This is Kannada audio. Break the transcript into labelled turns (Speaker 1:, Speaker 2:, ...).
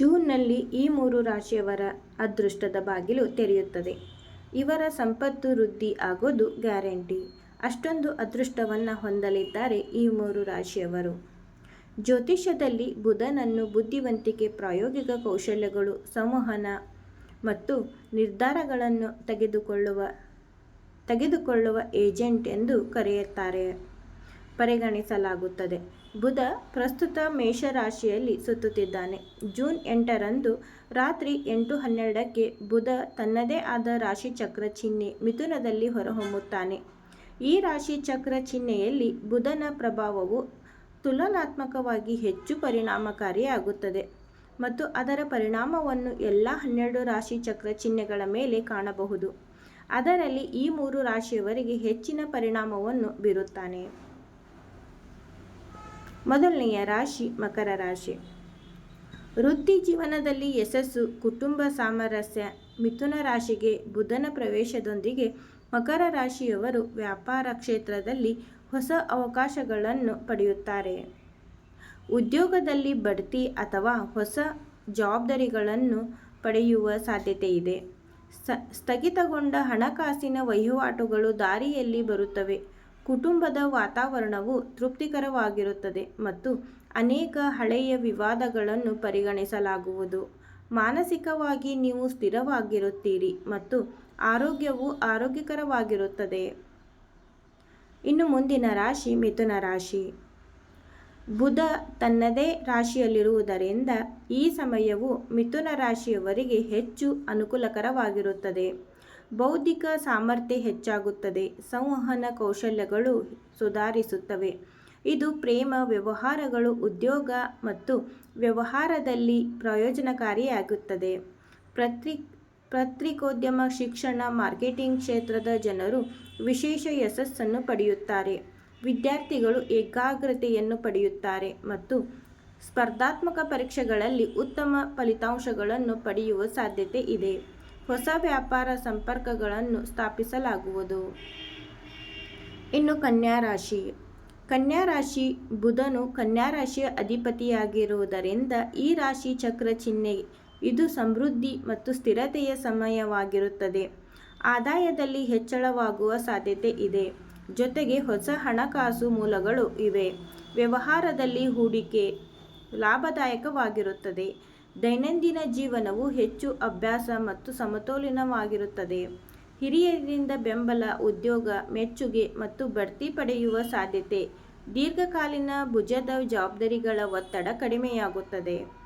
Speaker 1: ಜೂನ್ನಲ್ಲಿ ಈ ಮೂರು ರಾಶಿಯವರ ಅದೃಷ್ಟದ ಬಾಗಿಲು ತೆರೆಯುತ್ತದೆ. ಇವರ ಸಂಪತ್ತು ವೃದ್ಧಿ ಆಗೋದು ಗ್ಯಾರಂಟಿ. ಅಷ್ಟೊಂದು ಅದೃಷ್ಟವನ್ನು ಹೊಂದಲಿದ್ದಾರೆ ಈ ಮೂರು ರಾಶಿಯವರು. ಜ್ಯೋತಿಷ್ಯದಲ್ಲಿ ಬುಧನನ್ನು ಬುದ್ಧಿವಂತಿಕೆ, ಪ್ರಾಯೋಗಿಕ ಕೌಶಲ್ಯಗಳು, ಸಂವಹನ ಮತ್ತು ನಿರ್ಧಾರಗಳನ್ನು ತೆಗೆದುಕೊಳ್ಳುವ ತೆಗೆದುಕೊಳ್ಳುವ ಏಜೆಂಟ್ ಎಂದು ಕರೆಯುತ್ತಾರೆ. ಪರಿಗಣಿಸಲಾಗುತ್ತದೆ. ಬುಧ ಪ್ರಸ್ತುತ ಮೇಷರಾಶಿಯಲ್ಲಿ ಸುತ್ತುತ್ತಿದ್ದಾನೆ. ಜೂನ್ ಎಂಟರಂದು ರಾತ್ರಿ ಎಂಟು ಹನ್ನೆರಡಕ್ಕೆ ಬುಧ ತನ್ನದೇ ಆದ ರಾಶಿ ಚಕ್ರ ಚಿಹ್ನೆ ಮಿಥುನದಲ್ಲಿ ಹೊರಹೊಮ್ಮುತ್ತಾನೆ. ಈ ರಾಶಿ ಚಕ್ರ ಚಿಹ್ನೆಯಲ್ಲಿ ಬುಧನ ಪ್ರಭಾವವು ತುಲನಾತ್ಮಕವಾಗಿ ಹೆಚ್ಚು ಪರಿಣಾಮಕಾರಿಯಾಗುತ್ತದೆ ಮತ್ತು ಅದರ ಪರಿಣಾಮವನ್ನು ಎಲ್ಲ ಹನ್ನೆರಡು ರಾಶಿ ಚಕ್ರ ಚಿಹ್ನೆಗಳ ಮೇಲೆ ಕಾಣಬಹುದು. ಅದರಲ್ಲಿ ಈ ಮೂರು ರಾಶಿಯವರಿಗೆ ಹೆಚ್ಚಿನ ಪರಿಣಾಮವನ್ನು ಬೀರುತ್ತಾನೆ. ಮೊದಲನೆಯ ರಾಶಿ ಮಕರ ರಾಶಿ. ವೃತ್ತಿ ಜೀವನದಲ್ಲಿ ಯಶಸ್ಸು, ಕುಟುಂಬ ಸಾಮರಸ್ಯ, ಮಿಥುನ ರಾಶಿಗೆ ಬುಧನ ಪ್ರವೇಶದೊಂದಿಗೆ ಮಕರ ರಾಶಿಯವರು ವ್ಯಾಪಾರ ಕ್ಷೇತ್ರದಲ್ಲಿ ಹೊಸ ಅವಕಾಶಗಳನ್ನು ಪಡೆಯುತ್ತಾರೆ. ಉದ್ಯೋಗದಲ್ಲಿ ಬಡ್ತಿ ಅಥವಾ ಹೊಸ ಜವಾಬ್ದಾರಿಗಳನ್ನು ಪಡೆಯುವ ಸಾಧ್ಯತೆ ಇದೆ. ಸ್ಥಗಿತಗೊಂಡ ಹಣಕಾಸಿನ ವಹಿವಾಟುಗಳು ದಾರಿಯಲ್ಲಿ ಬರುತ್ತವೆ. ಕುಟುಂಬದ ವಾತಾವರಣವು ತೃಪ್ತಿಕರವಾಗಿರುತ್ತದೆ ಮತ್ತು ಅನೇಕ ಹಳೆಯ ವಿವಾದಗಳನ್ನು ಪರಿಗಣಿಸಲಾಗುವುದು. ಮಾನಸಿಕವಾಗಿ ನೀವು ಸ್ಥಿರವಾಗಿರುತ್ತೀರಿ ಮತ್ತು ಆರೋಗ್ಯವು ಆರೋಗ್ಯಕರವಾಗಿರುತ್ತದೆ. ಇನ್ನು ಮುಂದಿನ ರಾಶಿ ಮಿಥುನ ರಾಶಿ. ಬುಧ ತನ್ನದೇ ರಾಶಿಯಲ್ಲಿರುವುದರಿಂದ ಈ ಸಮಯವು ಮಿಥುನ ರಾಶಿಯವರಿಗೆ ಹೆಚ್ಚು ಅನುಕೂಲಕರವಾಗಿರುತ್ತದೆ. ಬೌದ್ಧಿಕ ಸಾಮರ್ಥ್ಯ ಹೆಚ್ಚಾಗುತ್ತದೆ. ಸಂವಹನ ಕೌಶಲ್ಯಗಳು ಸುಧಾರಿಸುತ್ತವೆ. ಇದು ಪ್ರೇಮ, ವ್ಯವಹಾರಗಳು, ಉದ್ಯೋಗ ಮತ್ತು ವ್ಯವಹಾರದಲ್ಲಿ ಪ್ರಯೋಜನಕಾರಿಯಾಗುತ್ತದೆ. ಪತ್ರಿ ಪತ್ರಿಕೋದ್ಯಮ ಶಿಕ್ಷಣ, ಮಾರ್ಕೆಟಿಂಗ್ ಕ್ಷೇತ್ರದ ಜನರು ವಿಶೇಷ ಯಶಸ್ಸನ್ನು ಪಡೆಯುತ್ತಾರೆ. ವಿದ್ಯಾರ್ಥಿಗಳು ಏಕಾಗ್ರತೆಯನ್ನು ಪಡೆಯುತ್ತಾರೆ ಮತ್ತು ಸ್ಪರ್ಧಾತ್ಮಕ ಪರೀಕ್ಷೆಗಳಲ್ಲಿ ಉತ್ತಮ ಫಲಿತಾಂಶಗಳನ್ನು ಪಡೆಯುವ ಸಾಧ್ಯತೆ ಇದೆ. ಹೊಸ ವ್ಯಾಪಾರ ಸಂಪರ್ಕಗಳನ್ನು ಸ್ಥಾಪಿಸಲಾಗುವುದು. ಇನ್ನು ಕನ್ಯಾ ರಾಶಿ. ಕನ್ಯಾ ರಾಶಿ ಬುಧನು ಕನ್ಯಾ ರಾಶಿಯ ಅಧಿಪತಿಯಾಗಿರುವುದರಿಂದ ಈ ರಾಶಿ ಚಕ್ರ ಚಿಹ್ನೆ ಇದು ಸಮೃದ್ಧಿ ಮತ್ತು ಸ್ಥಿರತೆಯ ಸಮಯವಾಗಿರುತ್ತದೆ. ಆದಾಯದಲ್ಲಿ ಹೆಚ್ಚಳವಾಗುವ ಸಾಧ್ಯತೆ ಇದೆ. ಜೊತೆಗೆ ಹೊಸ ಹಣಕಾಸು ಮೂಲಗಳು ಇವೆ. ವ್ಯವಹಾರದಲ್ಲಿ ಹೂಡಿಕೆ ಲಾಭದಾಯಕವಾಗಿರುತ್ತದೆ. ದೈನಂದಿನ ಜೀವನವು ಹೆಚ್ಚು ಅಭ್ಯಾಸ ಮತ್ತು ಸಮತೋಲನವಾಗಿರುತ್ತದೆ. ಹಿರಿಯರಿಂದ ಬೆಂಬಲ, ಉದ್ಯೋಗ, ಮೆಚ್ಚುಗೆ ಮತ್ತು ಬಡ್ತಿ ಪಡೆಯುವ ಸಾಧ್ಯತೆ ದೀರ್ಘಕಾಲೀನ ಭುಜದ ಜವಾಬ್ದಾರಿಗಳ ಒತ್ತಡ ಕಡಿಮೆಯಾಗುತ್ತದೆ.